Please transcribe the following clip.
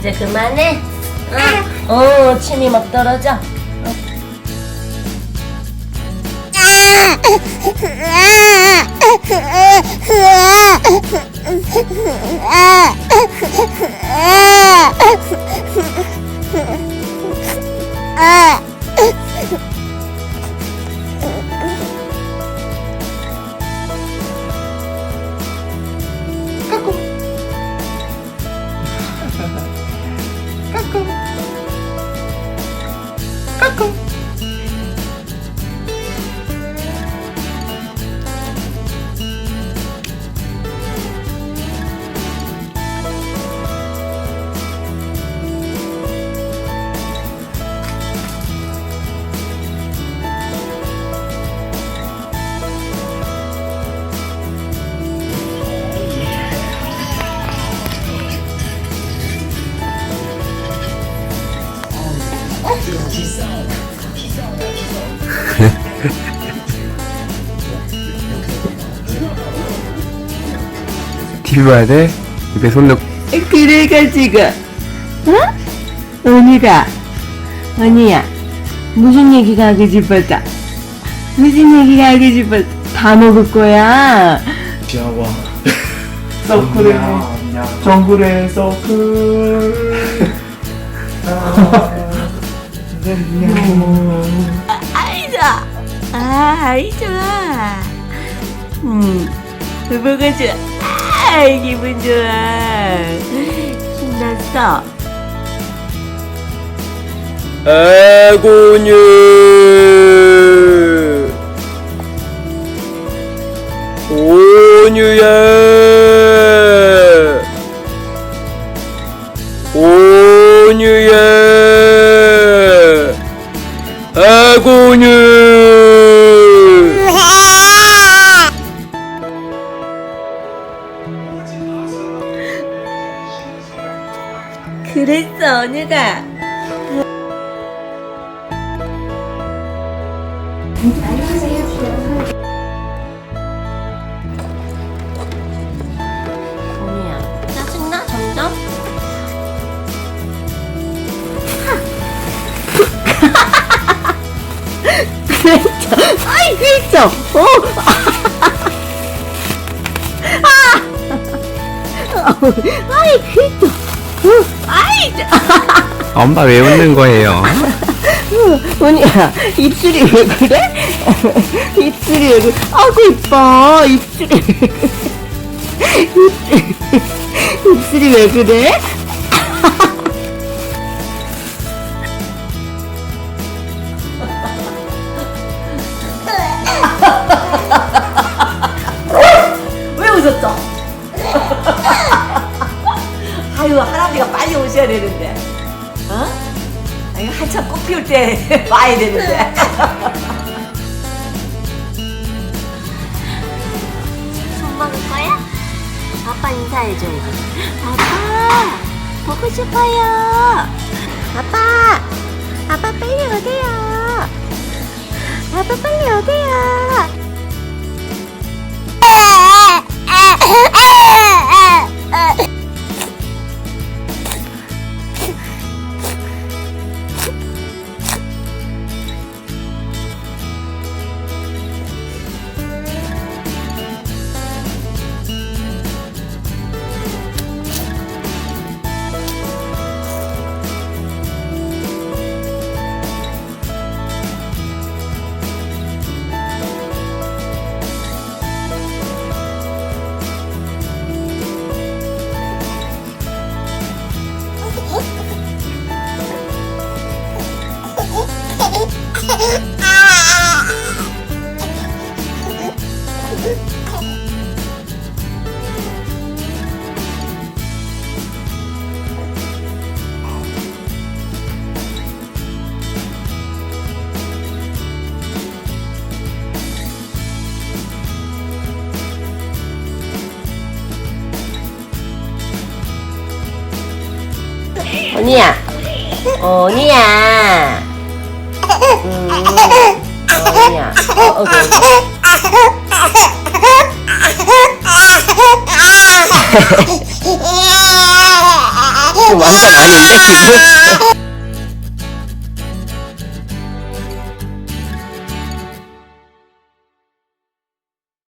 이제 그만해. 어, 어 침이 막 떨어져. 뒤 로 와야 돼. 입에 손 넣고. 그래가지고, 어? 언니가, 언니야, 무슨 얘기가 하고 싶었다? 무슨 얘기가 하고 싶었다? 다 먹을 거야. 지아와 서클에 정글의 서클. 아, 아이 좋아. 음, 뭐가 좋아? 아, 기분 좋아. 신났어. 아고뉴 오뉴야 언니가. 그랬죠. 어. 아. 아이, 그랬죠. 어, 아이, 엄마 왜 웃는 거예요? 언니야, 입술이 왜 그래? 입술이 왜 그래? 아구 이뻐? 입술이, 입술이 왜 그래? 꽃 피울 때 와야 되는데. 손 먹을 거야? 아빠 인사해줘. 아빠, 보고 싶어요. 아빠, 아빠 빨리 오세요. 아빠 빨리 오세요. 언니야, 언니야. 음, 언니야. 어, 어, 어. 왕관 아닌데 기분?